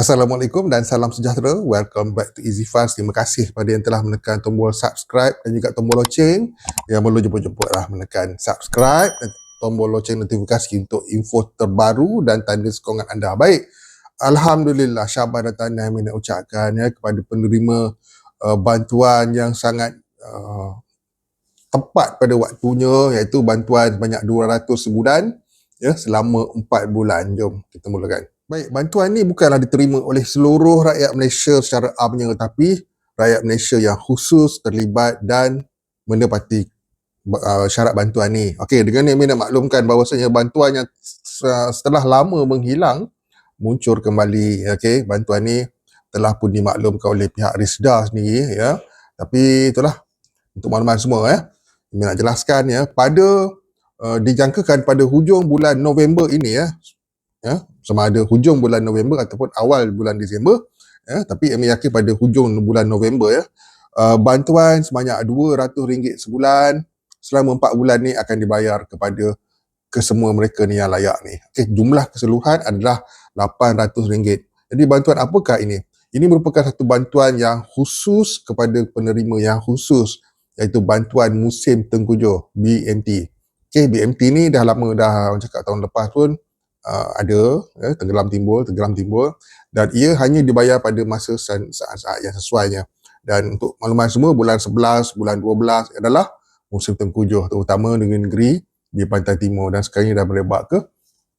Assalamualaikum dan salam sejahtera. Welcome back to Easy Fast. Terima kasih kepada yang telah menekan tombol subscribe dan juga tombol loceng. Yang perlu jemput-jemput lah menekan subscribe dan tombol loceng notifikasi untuk info terbaru dan tanda sokongan anda. Baik, Alhamdulillah Syabah dan Tanah yang nak ucapkan ya, kepada penerima uh, bantuan yang sangat uh, tepat pada waktunya iaitu bantuan sebanyak 200 sebulan ya selama 4 bulan. Jom kita mulakan. Baik, bantuan ni bukanlah diterima oleh seluruh rakyat Malaysia secara amnya tetapi rakyat Malaysia yang khusus terlibat dan mendapati uh, syarat bantuan ni. Okey, dengan ni nak maklumkan bahawasanya bantuan yang setelah lama menghilang muncul kembali. Okey, bantuan ni telah pun dimaklumkan oleh pihak Risda sendiri ya. Tapi itulah untuk makluman semua ya. Ini nak jelaskan ya pada uh, dijangkakan pada hujung bulan November ini ya ya sama ada hujung bulan November ataupun awal bulan Disember ya tapi kami yakin pada hujung bulan November ya. Uh, bantuan sebanyak RM200 sebulan selama 4 bulan ni akan dibayar kepada kesemua mereka ni yang layak ni. Okey jumlah keseluruhan adalah RM800 jadi bantuan apakah ini? Ini merupakan satu bantuan yang khusus kepada penerima yang khusus iaitu bantuan musim tengkujuh BMT okey BMT ni dah lama dah orang cakap tahun lepas pun uh, ada ya, tenggelam timbul tenggelam timbul dan ia hanya dibayar pada masa saat-saat yang sesuainya dan untuk makluman semua bulan 11 bulan 12 adalah musim tengkujuh terutama dengan negeri di pantai timur dan sekarang ini dah merebak ke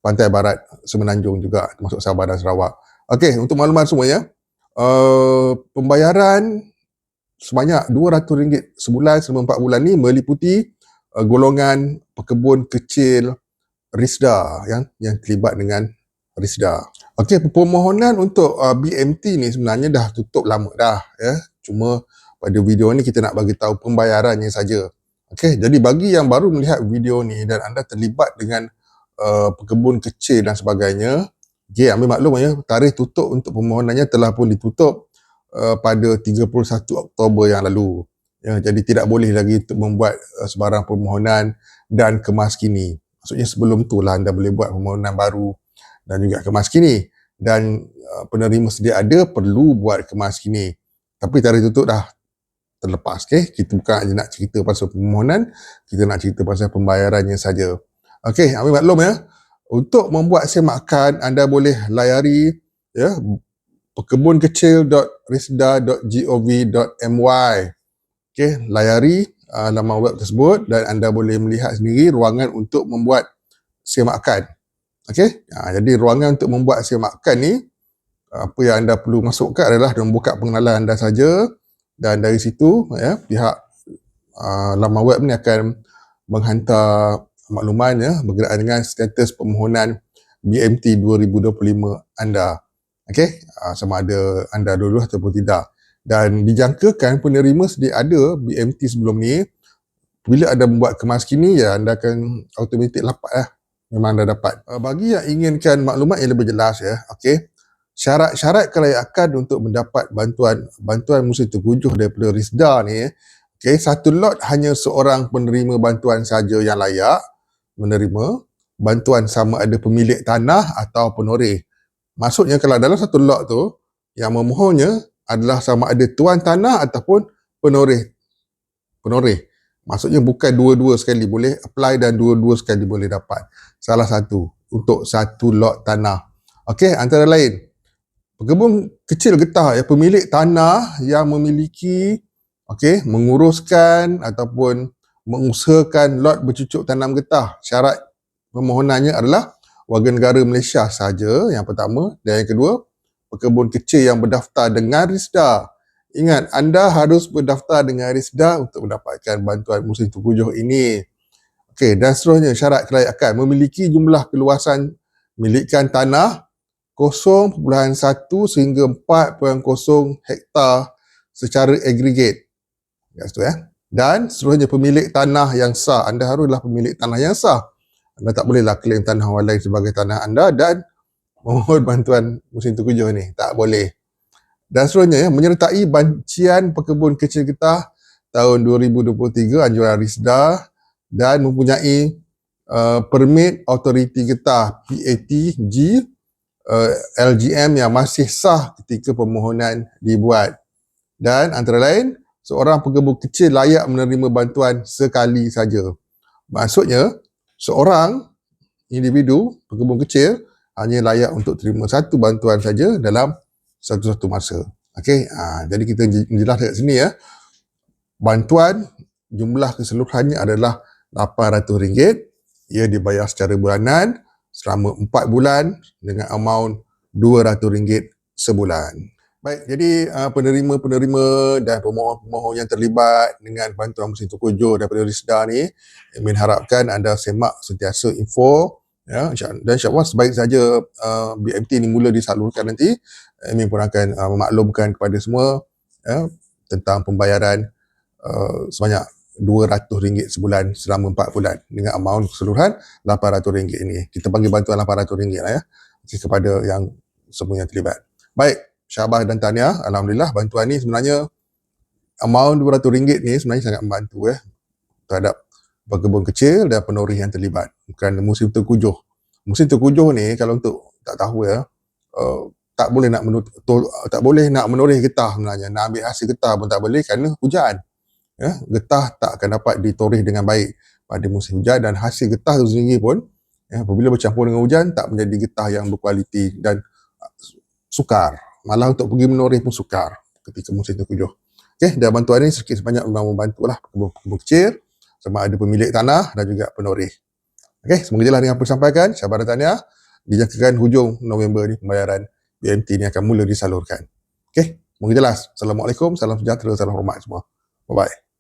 pantai barat semenanjung juga termasuk Sabah dan Sarawak. Okey, untuk makluman semuanya, uh, pembayaran sebanyak RM200 sebulan selama 4 bulan ni meliputi uh, golongan pekebun kecil Risda yang yang terlibat dengan Risda. Okey, permohonan untuk uh, BMT ni sebenarnya dah tutup lama dah ya. Cuma pada video ni kita nak bagi tahu pembayarannya saja. Okey, jadi bagi yang baru melihat video ni dan anda terlibat dengan uh, pekebun kecil dan sebagainya, okey, ambil maklum ya, tarikh tutup untuk permohonannya telah pun ditutup uh, pada 31 Oktober yang lalu. Ya, jadi tidak boleh lagi untuk membuat uh, sebarang permohonan dan kemas kini. Maksudnya sebelum tu lah anda boleh buat permohonan baru dan juga kemas kini. Dan uh, penerima sedia ada perlu buat kemas kini. Tapi tarikh tutup dah terlepas. Okay? Kita bukan hanya nak cerita pasal permohonan, kita nak cerita pasal pembayarannya saja. Okey, ambil maklum ya. Untuk membuat semakan, anda boleh layari ya, pekebunkecil.risda.gov.my Okey, layari uh, laman web tersebut dan anda boleh melihat sendiri ruangan untuk membuat semakan. Okey, uh, jadi ruangan untuk membuat semakan ni apa yang anda perlu masukkan adalah membuka pengenalan anda saja dan dari situ ya pihak uh, laman web ni akan menghantar makluman ya berkenaan dengan status permohonan BMT 2025 anda. Okey, uh, sama ada anda dulu ataupun tidak dan dijangkakan penerima sedia ada BMT sebelum ni bila anda membuat kemas kini ya anda akan automatik dapat lah. Memang anda dapat. Uh, bagi yang inginkan maklumat yang lebih jelas ya okey syarat-syarat kelayakan untuk mendapat bantuan bantuan musim tergujuh daripada RISDA ni okey satu lot hanya seorang penerima bantuan saja yang layak menerima. Bantuan sama ada pemilik tanah atau penoreh. Maksudnya kalau dalam satu lot tu yang memohonnya adalah sama ada tuan tanah ataupun penoreh. Penoreh. Maksudnya bukan dua-dua sekali boleh apply dan dua-dua sekali boleh dapat. Salah satu untuk satu lot tanah. Okey, antara lain pekebun kecil getah ya pemilik tanah yang memiliki okey menguruskan ataupun mengusahakan lot bercucuk tanam getah. Syarat permohonannya adalah warga negara Malaysia saja yang pertama dan yang kedua pekebun kecil yang berdaftar dengan RISDA. Ingat, anda harus berdaftar dengan RISDA untuk mendapatkan bantuan musim tujuh ini. Okey, dan seterusnya syarat kelayakan memiliki jumlah keluasan milikan tanah 0.1 sehingga 4.0 hektar secara agregat. Ya, itu ya. Dan seterusnya pemilik tanah yang sah. Anda haruslah pemilik tanah yang sah. Anda tak bolehlah klaim tanah orang lain sebagai tanah anda dan memohon bantuan musim tujuh ni. Tak boleh. Dan seterusnya, ya, menyertai bancian pekebun kecil getah tahun 2023 anjuran RISDA dan mempunyai uh, permit autoriti getah PATG uh, LGM yang masih sah ketika permohonan dibuat. Dan antara lain, seorang pengembung kecil layak menerima bantuan sekali saja. Maksudnya, seorang individu pengembung kecil hanya layak untuk terima satu bantuan saja dalam satu-satu masa. Okey, ha, jadi kita jelaskan kat sini ya. Bantuan jumlah keseluruhannya adalah RM800. Ia dibayar secara bulanan selama 4 bulan dengan amount RM200 sebulan. Baik, jadi uh, penerima-penerima dan pemohon-pemohon yang terlibat dengan bantuan mesin tukujo daripada Risda ni, Amin harapkan anda semak sentiasa info ya dan insyaAllah sebaik saja uh, BMT ni mula disalurkan nanti, Amin pun akan uh, memaklumkan kepada semua ya, tentang pembayaran uh, sebanyak RM200 sebulan selama 4 bulan dengan amount keseluruhan RM800 ini. Kita panggil bantuan RM800 lah ya kepada yang semua yang terlibat. Baik, Syabas dan Tania, Alhamdulillah bantuan ni sebenarnya amount RM200 ni sebenarnya sangat membantu eh terhadap pekebun kecil dan penorih yang terlibat kerana musim terkujuh. Musim terkujuh ni kalau untuk tak tahu ya, uh, tak boleh nak menut, to, tak boleh nak menorih getah sebenarnya. Nak ambil hasil getah pun tak boleh kerana hujan. Ya, getah tak akan dapat ditorih dengan baik pada musim hujan dan hasil getah tu sendiri pun ya, apabila bercampur dengan hujan tak menjadi getah yang berkualiti dan uh, sukar malah untuk pergi menoreh pun sukar ketika musim terkujuh. Okey, dan bantuan ini sedikit sebanyak memang membantulah pekebun kecil sama ada pemilik tanah dan juga penoreh. Okey, semoga jelas dengan apa sampaikan. Syabar dan dijangkakan hujung November ni pembayaran BMT ni akan mula disalurkan. Okey, semoga jelas. Assalamualaikum, salam sejahtera, salam hormat semua. Bye-bye.